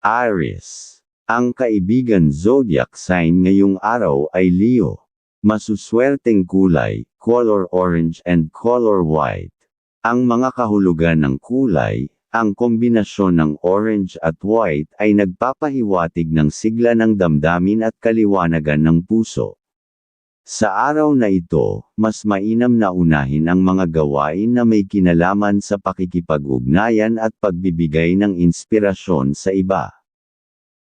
Aries. Ang kaibigan zodiac sign ngayong araw ay Leo. Masuswerteng kulay, color orange and color white. Ang mga kahulugan ng kulay, ang kombinasyon ng orange at white ay nagpapahiwatig ng sigla ng damdamin at kaliwanagan ng puso. Sa araw na ito, mas mainam na unahin ang mga gawain na may kinalaman sa pakikipag-ugnayan at pagbibigay ng inspirasyon sa iba.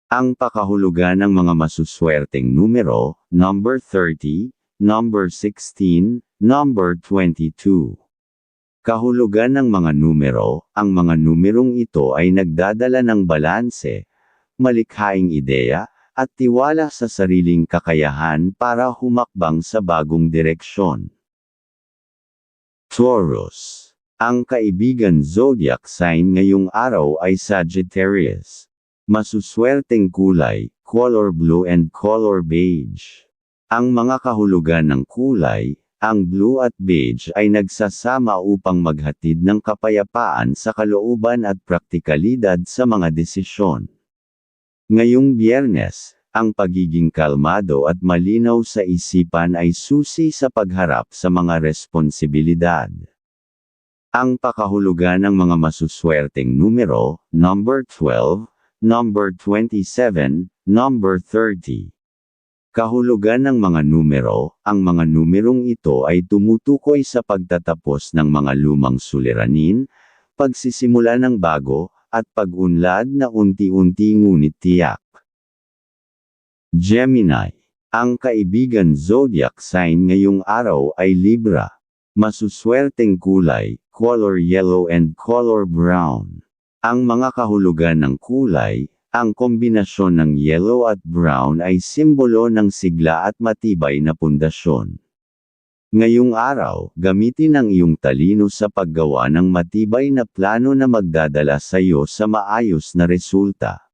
Ang pakahulugan ng mga masuswerteng numero, number 30, number 16, number 22. Kahulugan ng mga numero, ang mga numerong ito ay nagdadala ng balanse, malikhaing ideya, at tiwala sa sariling kakayahan para humakbang sa bagong direksyon. Taurus. Ang kaibigan zodiac sign ngayong araw ay Sagittarius. Masuswerteng kulay, color blue and color beige. Ang mga kahulugan ng kulay, ang blue at beige ay nagsasama upang maghatid ng kapayapaan sa kalooban at praktikalidad sa mga desisyon. Ngayong biyernes, ang pagiging kalmado at malinaw sa isipan ay susi sa pagharap sa mga responsibilidad. Ang pakahulugan ng mga masuswerteng numero, number 12, number 27, number 30. Kahulugan ng mga numero, ang mga numerong ito ay tumutukoy sa pagtatapos ng mga lumang suliranin, pagsisimula ng bago, at pag-unlad na unti-unti ngunit tiyak. Gemini. Ang kaibigan zodiac sign ngayong araw ay Libra. Masuswerteng kulay, color yellow and color brown. Ang mga kahulugan ng kulay, ang kombinasyon ng yellow at brown ay simbolo ng sigla at matibay na pundasyon. Ngayong araw, gamitin ang iyong talino sa paggawa ng matibay na plano na magdadala sa iyo sa maayos na resulta.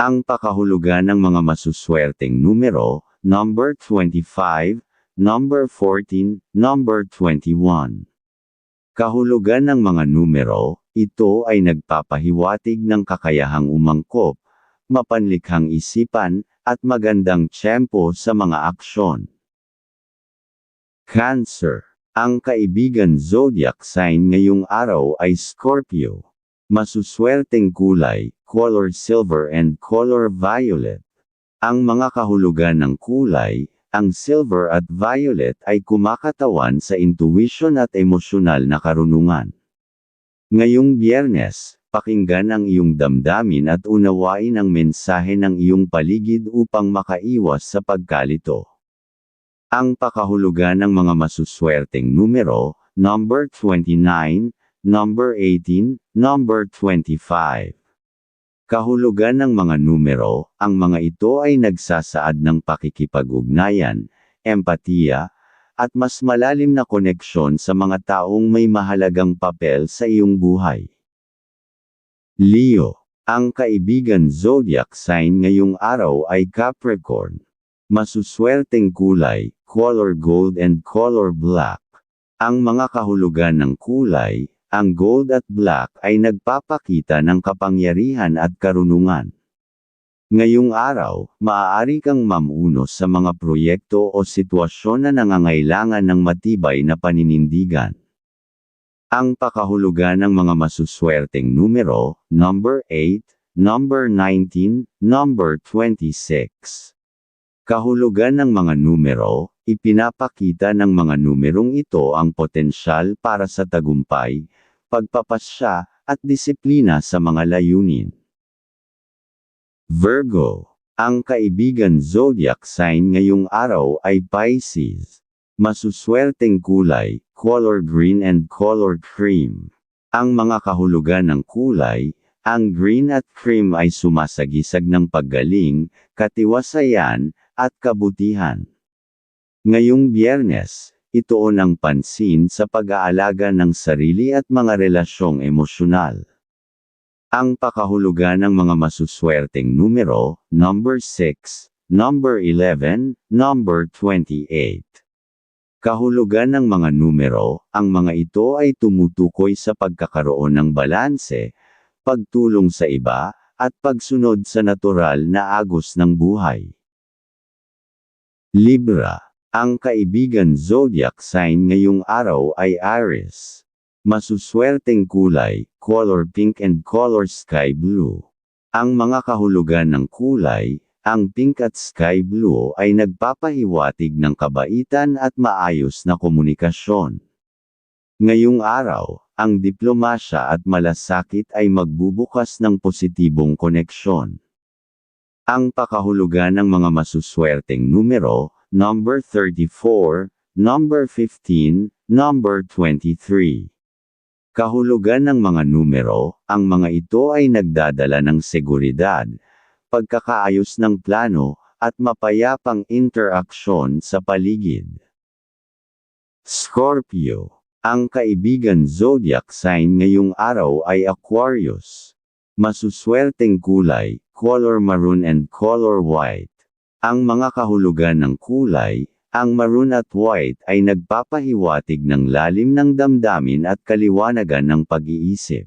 Ang pakahulugan ng mga masuswerteng numero, number 25, number 14, number 21. Kahulugan ng mga numero, ito ay nagpapahiwatig ng kakayahang umangkop, mapanlikhang isipan, at magandang tiyempo sa mga aksyon. Cancer. Ang kaibigan zodiac sign ngayong araw ay Scorpio. Masuswerteng kulay, color silver and color violet. Ang mga kahulugan ng kulay, ang silver at violet ay kumakatawan sa intuition at emosyonal na karunungan. Ngayong biyernes, pakinggan ang iyong damdamin at unawain ang mensahe ng iyong paligid upang makaiwas sa pagkalito. Ang pakahulugan ng mga masuswerteng numero, number 29, number 18, number 25. Kahulugan ng mga numero, ang mga ito ay nagsasaad ng pakikipag-ugnayan, empatiya, at mas malalim na koneksyon sa mga taong may mahalagang papel sa iyong buhay. Leo, ang kaibigan zodiac sign ngayong araw ay Capricorn. Masuswerteng kulay, color gold and color black. Ang mga kahulugan ng kulay, ang gold at black ay nagpapakita ng kapangyarihan at karunungan. Ngayong araw, maaari kang mamuno sa mga proyekto o sitwasyon na nangangailangan ng matibay na paninindigan. Ang pakahulugan ng mga masuswerteng numero, number 8, number 19, number 26. Kahulugan ng mga numero, ipinapakita ng mga numerong ito ang potensyal para sa tagumpay, pagpapasya, at disiplina sa mga layunin. Virgo. Ang kaibigan zodiac sign ngayong araw ay Pisces. Masuswerteng kulay, color green and color cream. Ang mga kahulugan ng kulay, ang green at cream ay sumasagisag ng paggaling, katiwasayan, at kabutihan. Ngayong biyernes, ituon ang pansin sa pag-aalaga ng sarili at mga relasyong emosyonal. Ang pakahulugan ng mga masuswerteng numero, number 6, number 11, number 28. Kahulugan ng mga numero, ang mga ito ay tumutukoy sa pagkakaroon ng balanse, pagtulong sa iba, at pagsunod sa natural na agos ng buhay. Libra. Ang kaibigan zodiac sign ngayong araw ay Aries. Masuswerteng kulay, color pink and color sky blue. Ang mga kahulugan ng kulay, ang pink at sky blue ay nagpapahiwatig ng kabaitan at maayos na komunikasyon. Ngayong araw, ang diplomasya at malasakit ay magbubukas ng positibong koneksyon. Ang pakahulugan ng mga masuswerteng numero, number 34, number 15, number 23. Kahulugan ng mga numero, ang mga ito ay nagdadala ng seguridad, pagkakaayos ng plano, at mapayapang interaksyon sa paligid. Scorpio. Ang kaibigan zodiac sign ngayong araw ay Aquarius. Masuswerteng kulay, color maroon and color white. Ang mga kahulugan ng kulay, ang maroon at white ay nagpapahiwatig ng lalim ng damdamin at kaliwanagan ng pag-iisip.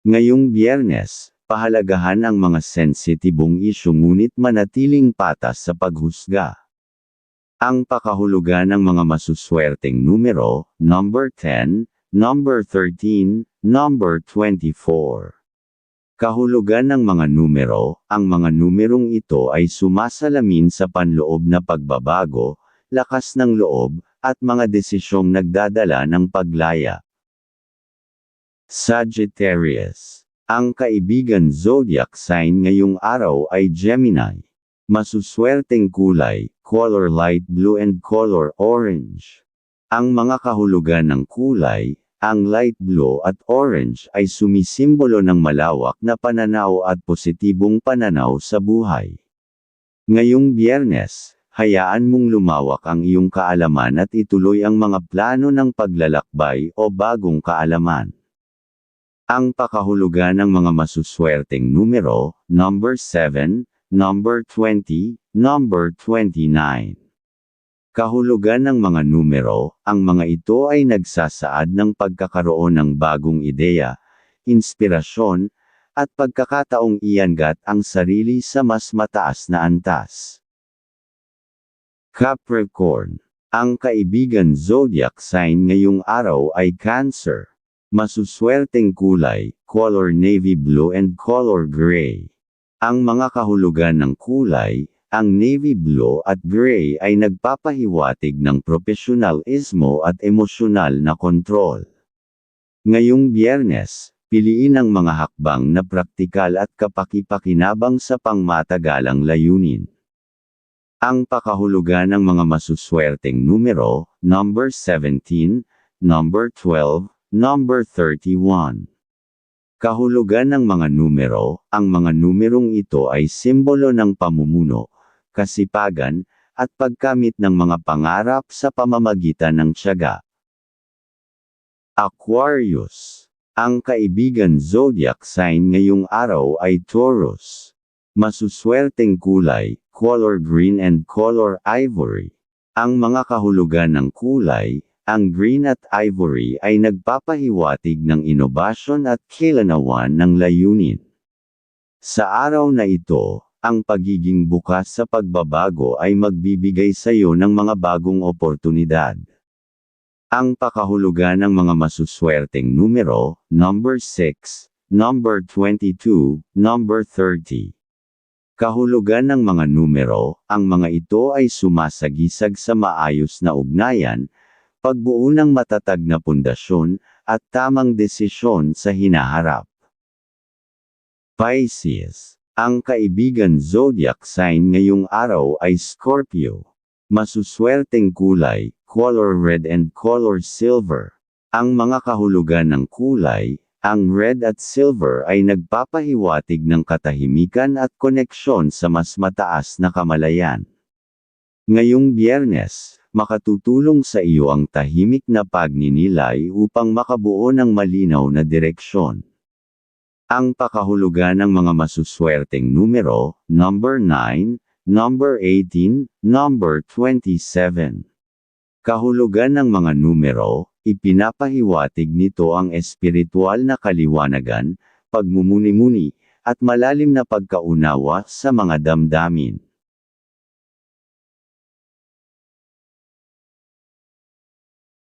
Ngayong biyernes, pahalagahan ang mga sensitibong isyu ngunit manatiling patas sa paghusga. Ang pakahulugan ng mga masuswerteng numero, number 10, number 13, number 24. Kahulugan ng mga numero, ang mga numerong ito ay sumasalamin sa panloob na pagbabago, lakas ng loob, at mga desisyong nagdadala ng paglaya. Sagittarius. Ang kaibigan zodiac sign ngayong araw ay Gemini. Masuswerteng kulay, color light blue and color orange. Ang mga kahulugan ng kulay, ang light blue at orange ay sumisimbolo ng malawak na pananaw at positibong pananaw sa buhay. Ngayong biyernes, hayaan mong lumawak ang iyong kaalaman at ituloy ang mga plano ng paglalakbay o bagong kaalaman. Ang pakahulugan ng mga masuswerteng numero, number 7, number 20, number 29. Kahulugan ng mga numero, ang mga ito ay nagsasaad ng pagkakaroon ng bagong ideya, inspirasyon, at pagkakataong iyangat ang sarili sa mas mataas na antas. Capricorn. Ang kaibigan zodiac sign ngayong araw ay Cancer. Masuswerteng kulay, color navy blue and color gray. Ang mga kahulugan ng kulay, ang navy blue at gray ay nagpapahiwatig ng profesionalismo at emosyonal na kontrol. Ngayong biyernes, piliin ang mga hakbang na praktikal at kapakipakinabang sa pangmatagalang layunin. Ang pakahulugan ng mga masuswerteng numero, number 17, number 12, number 31. Kahulugan ng mga numero, ang mga numerong ito ay simbolo ng pamumuno, kasipagan, at pagkamit ng mga pangarap sa pamamagitan ng tiyaga. Aquarius. Ang kaibigan zodiac sign ngayong araw ay Taurus. Masuswerteng kulay, color green and color ivory. Ang mga kahulugan ng kulay, ang green at ivory ay nagpapahiwatig ng inobasyon at kilanawan ng layunin. Sa araw na ito, ang pagiging bukas sa pagbabago ay magbibigay sa iyo ng mga bagong oportunidad. Ang pakahulugan ng mga masuswerteng numero, number 6, number 22, number 30. Kahulugan ng mga numero, ang mga ito ay sumasagisag sa maayos na ugnayan, pagbuo ng matatag na pundasyon, at tamang desisyon sa hinaharap. Pisces ang kaibigan zodiac sign ngayong araw ay Scorpio. Masuswerteng kulay, color red and color silver. Ang mga kahulugan ng kulay, ang red at silver ay nagpapahiwatig ng katahimikan at koneksyon sa mas mataas na kamalayan. Ngayong biyernes, makatutulong sa iyo ang tahimik na pagninilay upang makabuo ng malinaw na direksyon. Ang pakahulugan ng mga masuswerteng numero, number 9, number 18, number 27. Kahulugan ng mga numero, ipinapahiwatig nito ang espiritual na kaliwanagan, pagmumuni-muni, at malalim na pagkaunawa sa mga damdamin.